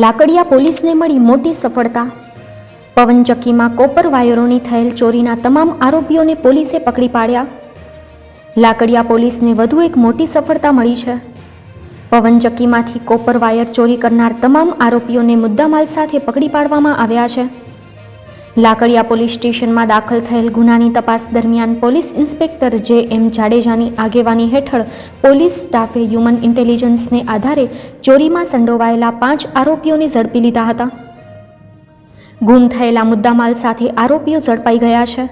લાકડિયા પોલીસને મળી મોટી સફળતા. પવનચક્કીમાં કોપર વાયરોની થયેલ ચોરીના તમામ આરોપીઓને પોલીસે પકડી પાડ્યા. લાકડિયા પોલીસને વધુ એક મોટી સફળતા મળી છે. પવનચક્કીમાંથી કોપર વાયર ચોરી કરનાર તમામ આરોપીઓને મુદ્દામાલ સાથે પકડી પાડવામાં આવ્યા છે. લાકડિયા પોલીસ સ્ટેશનમાં દાખલ થયેલ ગુનાની તપાસ દરમિયાન પોલીસ ઇન્સ્પેક્ટર જે એમ જાડેજાની આગેવાની હેઠળ પોલીસ સ્ટાફે હ્યુમન ઇન્ટેલિજન્સને આધારે ચોરીમાં સંડોવાયેલા પાંચ આરોપીઓને ઝડપી લીધા હતા. ગુમ થયેલા મુદ્દામાલ સાથે આરોપીઓ ઝડપાઈ ગયા છે.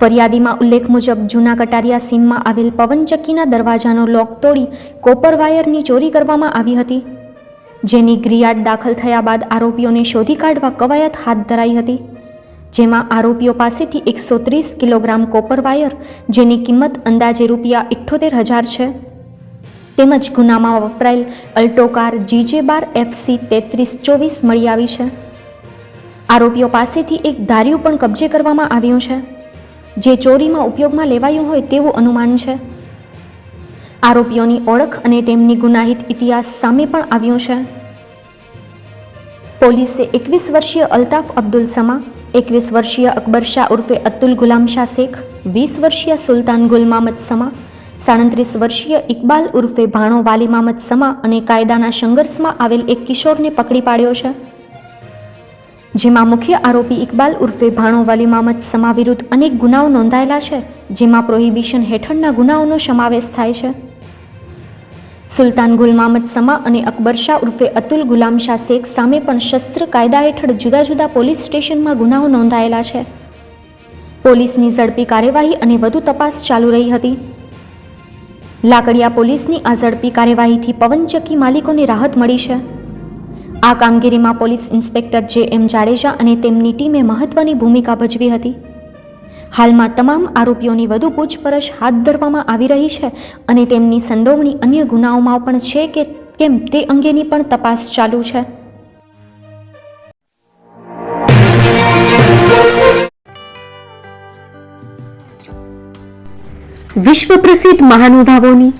ફરિયાદીમાં ઉલ્લેખ મુજબ જૂના કટારિયા સીમમાં આવેલ પવનચક્કીના દરવાજાનો લોક તોડી કોપર વાયરની ચોરી કરવામાં આવી હતી. જેની ગ્રીયાડ દાખલ થયા બાદ આરોપીઓને શોધી કાઢવા કવાયત હાથ ધરાઈ હતી. જેમાં આરોપીઓ પાસેથી એકસો ત્રીસ કિલોગ્રામ કોપર વાયર, જેની કિંમત અંદાજે રૂપિયા ઇઠ્ઠોતેર હજાર છે. તેમજ ગુનામાં વપરાયેલ અલ્ટો કાર જીજે બાર એફસી તેત્રીસ ચોવીસ મળી આવી છે. આરોપીઓ પાસેથી એક ધાર્યું પણ કબજે કરવામાં આવ્યું છે. જે ચોરીમાં ઉપયોગમાં લેવાયું હોય તેવું અનુમાન છે. આરોપીઓની ઓળખ અને તેમની ગુનાહિત ઇતિહાસ સામે પણ આવ્યું છે. પોલીસે એકવીસ વર્ષીય અલ્તાફ અબ્દુલ સમા, એકવીસ વર્ષીય અકબર શાહ ઉર્ફે અતુલ ગુલામ શાહ શેખ, વીસ વર્ષીય સુલતાન ગુલ મામદ સમા, સાડત્રીસ વર્ષીય ઇકબાલ ઉર્ફે ભાણો વાલી મામદ સમા અને કાયદાના સંઘર્ષમાં આવેલ એક કિશોરને પકડી પાડ્યો છે. જેમાં મુખ્ય આરોપી ઇકબાલ ઉર્ફે ભાણો વાલી મામદ સમા વિરુદ્ધ અનેક ગુનાઓ નોંધાયેલા છે, જેમાં પ્રોહિબિશન હેઠળના ગુનાઓનો સમાવેશ થાય છે. સુલતાન ગુલ મામદ સમા અને અકબર શાહ ઉર્ફે અતુલ ગુલામ શાહ શેખ સામે પણ શસ્ત્ર કાયદા હેઠળ જુદા જુદા પોલીસ સ્ટેશનમાં ગુનાઓ નોંધાયેલા છે. પોલીસની ઝડપી કાર્યવાહી અને વધુ તપાસ ચાલુ રહી હતી. લાકડિયા પોલીસની આ ઝડપી કાર્યવાહીથી પવનચક્કી માલિકોને રાહત મળી છે. આ કામગીરીમાં પોલીસ ઇન્સ્પેક્ટર જે એમ જાડેજા અને તેમની ટીમે મહત્વની ભૂમિકા ભજવી હતી. હાલમાં તમામ આરોપીઓની વધુ પૂછપરછ હાથ ધરવામાં આવી રહી છે અને તેમની સંડોવણી અન્ય ગુનાઓમાં પણ છે કે કેમ તે અંગેની પણ તપાસ ચાલુ છે. વિશ્વ પ્રસિદ્ધ મહાનુભાવોની,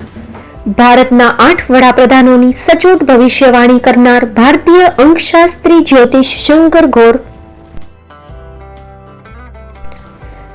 ભારતના આઠ વડાપ્રધાનોની સચોટ ભવિષ્યવાણી કરનાર ભારતીય અંકશાસ્ત્રી જ્યોતિષ શંકર ગોર